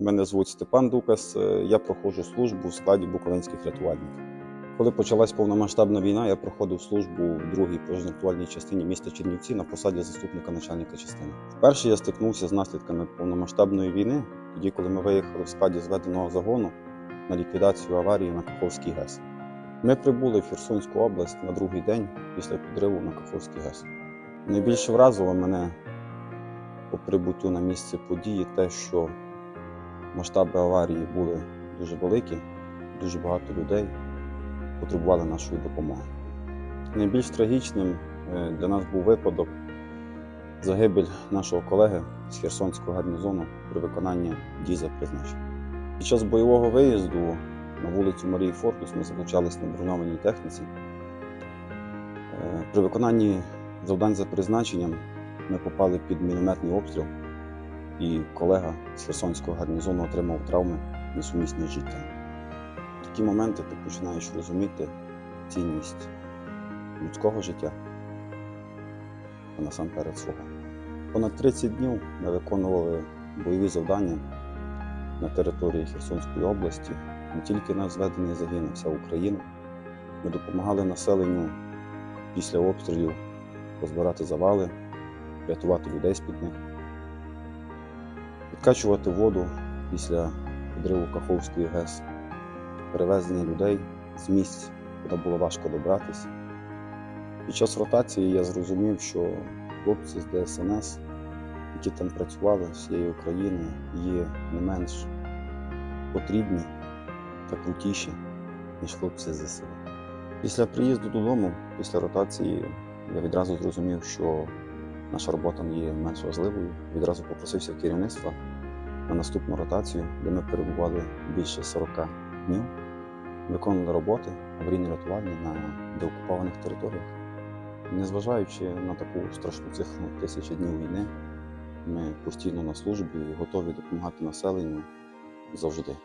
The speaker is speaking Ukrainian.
Мене звуть Степан Дукас. е, Я проходжу службу в складі буковинських рятувальників. Коли почалась повномасштабна війна, я проходив службу в другій пожежно-рятувальній частині міста Чернівці на посаді заступника начальника частини. Вперше я стикнувся з наслідками повномасштабної війни, тоді, коли ми виїхали в складі зведеного загону на ліквідацію аварії на Каховський ГЕС. Ми прибули в Херсонську область на другий день після підриву на Каховський ГЕС. Найбільше вразило мене по прибуттю на місце події те, що масштаби аварії були дуже великі, дуже багато людей потребували нашої допомоги. Найбільш трагічним е, для нас був випадок загибель нашого колеги з Херсонського гарнізону при виконанні дій за призначенням. Під час бойового виїзду на вулицю Марії Фортус ми залучались на броньованій техніці. Е, При виконанні завдань за призначенням ми попали під мінометний обстріл, і колега з Херсонського гарнізону отримав травми несумісні з життям. В такі моменти ти починаєш розуміти цінність людського життя та насамперед свого. Понад 30 днів ми виконували бойові завдання на території Херсонської області. Не тільки наш зведений загін, а вся Україна. Ми допомагали населенню після обстрілів розбирати завали, рятувати людей з-під них, відкачувати воду після підриву Каховської ГЕС, перевезення людей з місць, куди було важко добратися. Під час ротації я зрозумів, що хлопці з ДСНС, які там працювали з всієї України, є не менш потрібні та крутіші, ніж хлопці з ЗСУ. Після приїзду додому, після ротації, я відразу зрозумів, що наша робота є менш важливою. Відразу попросився керівництва на наступну ротацію, де ми перебували більше 40 днів, виконували роботи аварійно-рятувальні на деокупованих територіях. Незважаючи на таку страшну цифру тисячі днів війни, ми постійно на службі і готові допомагати населенню завжди.